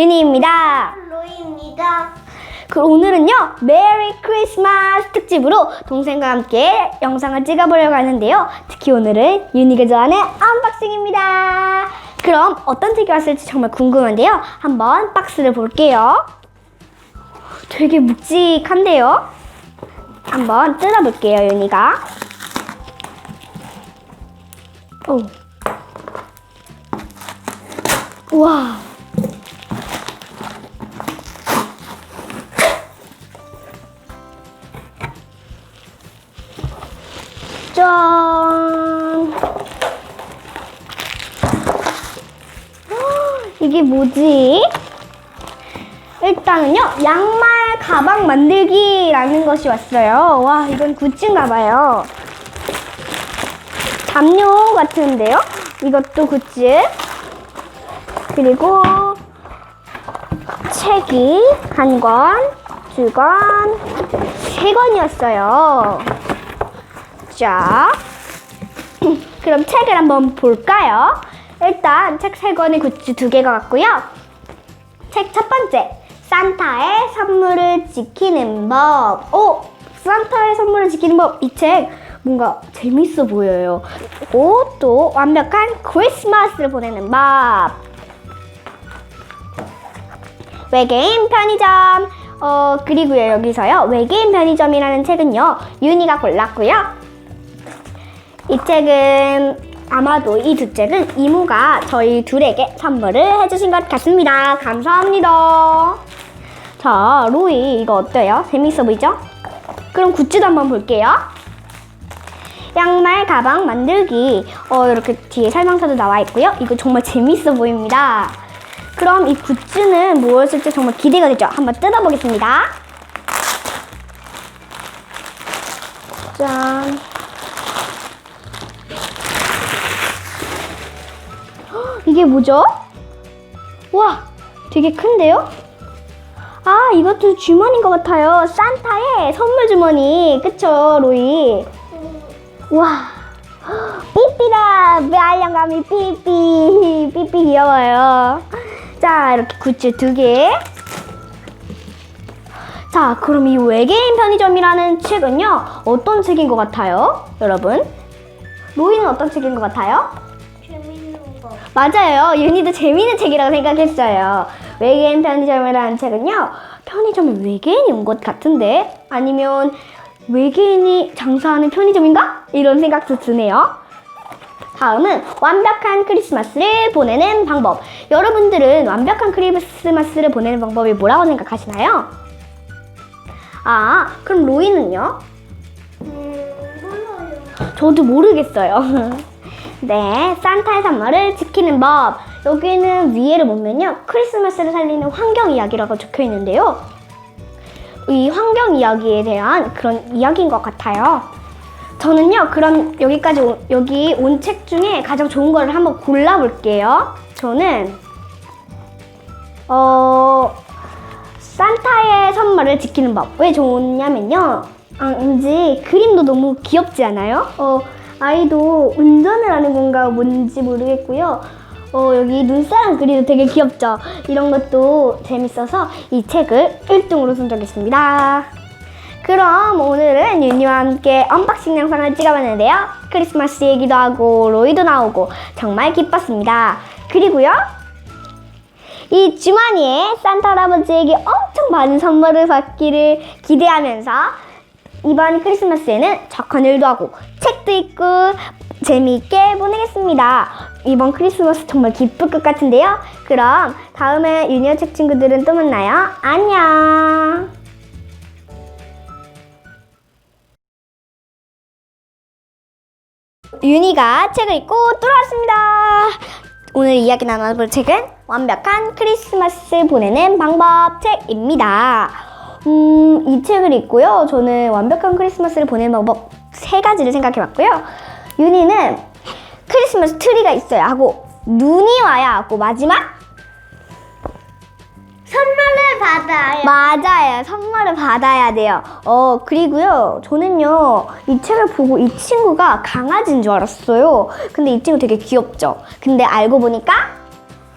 윤희입니다. 로이입니다. 그 오늘은요 메리 크리스마스 특집으로 동생과 함께 영상을 찍어보려고 하는데요. 특히 오늘은 윤희가 좋아하는 언박싱입니다. 그럼 어떤 책이 왔을지 정말 궁금한데요. 한번 박스를 볼게요. 되게 묵직한데요. 한번 뜯어볼게요, 윤희가. 오. 우와. 짠. 헉, 이게 뭐지? 일단은요, 양말 가방 만들기라는 것이 왔어요. 와, 이건 굿즈인가 봐요. 담요 같은데요? 이것도 굿즈. 그리고 책이 한 권, 두 권, 세 권이었어요. 자, 그럼 책을 한번 볼까요? 일단 책 세 권의 굿즈 두 개가 왔고요. 책 첫 번째, 산타의 선물을 지키는 법. 오, 산타의 선물을 지키는 법. 이 책 뭔가 재밌어 보여요. 그리고 또 완벽한 크리스마스를 보내는 법. 외계인 편의점. 어, 그리고요, 여기서요. 외계인 편의점이라는 책은요, 윤희가 골랐고요. 이 책은 아마도 이 두 책은 이모가 저희 둘에게 선물을 해주신 것 같습니다. 감사합니다. 자, 로이 이거 어때요? 재밌어 보이죠? 그럼 굿즈도 한번 볼게요. 양말 가방 만들기. 어, 이렇게 뒤에 설명서도 나와 있고요. 이거 정말 재밌어 보입니다. 그럼 이 굿즈는 무엇일지 정말 기대가 되죠? 한번 뜯어보겠습니다. 짠. 이게 뭐죠? 와, 되게 큰데요? 아, 이것도 주머니인 것 같아요. 산타의 선물 주머니. 그쵸, 로이? 와. 삐삐다! 말량감이 삐삐. 삐삐 귀여워요. 자, 이렇게 굿즈 두 개. 자, 그럼 이 외계인 편의점이라는 책은요, 어떤 책인 것 같아요? 여러분? 로이는 어떤 책인 것 같아요? 맞아요. 윤희도 재미있는 책이라고 생각했어요. 외계인 편의점이라는 책은요. 편의점에 외계인이 온 것 같은데 아니면 외계인이 장사하는 편의점인가? 이런 생각도 드네요. 다음은 완벽한 크리스마스를 보내는 방법. 여러분들은 완벽한 크리스마스를 보내는 방법이 뭐라고 생각하시나요? 아, 그럼 로이는요? 음, 몰라요. 저도 모르겠어요. 네, 산타의 선물을 지키는 법. 여기는 위에를 보면요. 크리스마스를 살리는 환경 이야기라고 적혀 있는데요. 이 환경 이야기에 대한 그런 이야기인 것 같아요. 저는요, 그럼 여기까지, 오- 여기 온 책 중에 가장 좋은 거를 한번 골라볼게요. 저는, 어, 산타의 선물을 지키는 법. 왜 좋냐면요. 아, 왠지 그림도 너무 귀엽지 않아요? 어, 아이도 운전을 하는 건가 뭔지 모르겠고요. 어, 여기 눈사람 그리도 되게 귀엽죠? 이런 것도 재밌어서 이 책을 1등으로 선정했습니다. 그럼 오늘은 윤희와 함께 언박싱 영상을 찍어봤는데요. 크리스마스 얘기도 하고 로이도 나오고 정말 기뻤습니다. 그리고요. 이 주머니에 산타 할아버지에게 엄청 많은 선물을 받기를 기대하면서 이번 크리스마스에는 착한 일도 하고 책도 읽고 재미있게 보내겠습니다. 이번 크리스마스 정말 기쁠 것 같은데요. 그럼 다음에 유니어 책 친구들은 또 만나요. 안녕. 윤희가 책을 읽고 돌아왔습니다. 오늘 이야기 나눠볼 책은 완벽한 크리스마스 보내는 방법 책입니다. 음, 이 책을 읽고요. 저는 완벽한 크리스마스를 보내는 방법 세 가지를 생각해 봤고요. 윤희는 크리스마스 트리가 있어야 하고, 눈이 와야 하고, 마지막 선물을 받아요. 맞아요. 선물을 받아야 돼요. 어, 그리고요. 저는요, 이 책을 보고 이 친구가 강아지인 줄 알았어요. 근데 이 친구 되게 귀엽죠? 근데 알고 보니까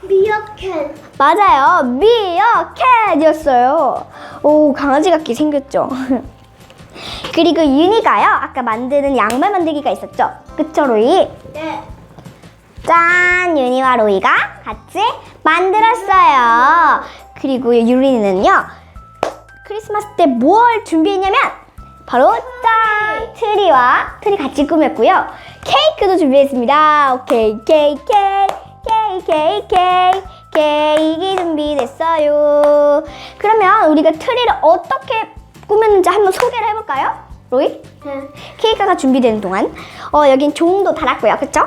미어캣. 맞아요. 미어캣이었어요. 오, 강아지 같게 생겼죠. 그리고 윤희가요. 아까 만드는 양말 만들기가 있었죠. 그쵸, 로이? 네. 짠! 윤희와 로이가 같이 만들었어요. 그리고 유리는요. 크리스마스 때 뭘 준비했냐면 바로 짠! 트리와 트리 같이 꾸몄고요. 케이크도 준비했습니다. 오케이, 케이크, 케이크, 케이크, 케이크 준비됐어요. 그러면 우리가 트리를 어떻게 꾸몄는지 한번 소개를 해볼까요? 로이? 네. 케이크가 준비되는 동안 어 여긴 종도 달았고요, 그쵸?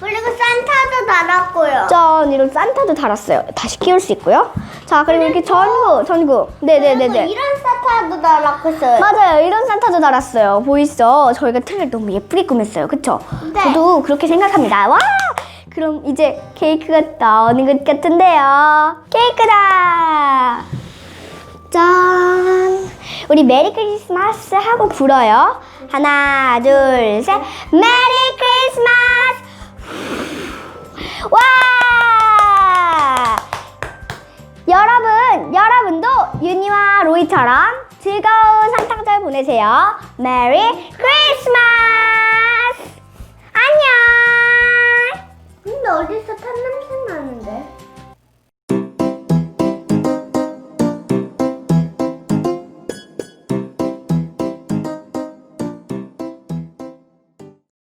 그리고 산타도 달았고요. 짠 이런 산타도 달았어요. 다시 끼울 수 있고요. 자 그리고 이렇게 전구 전구 그리고 네네네네 이런 산타도 달았어요. 맞아요 이런 산타도 달았어요. 보이시죠? 저희가 틀을 너무 예쁘게 꾸몄어요. 그쵸? 네. 저도 그렇게 생각합니다. 와 그럼 이제 케이크가 나오는 것 같은데요. 케이크다. 짠 우리 메리 크리스마스 하고 불어요. 하나 둘 셋 메리 크리스마스 와! 여러분, 여러분도 윤희와 로이처럼 즐거운 상상절 보내세요. 메리 크리스마스!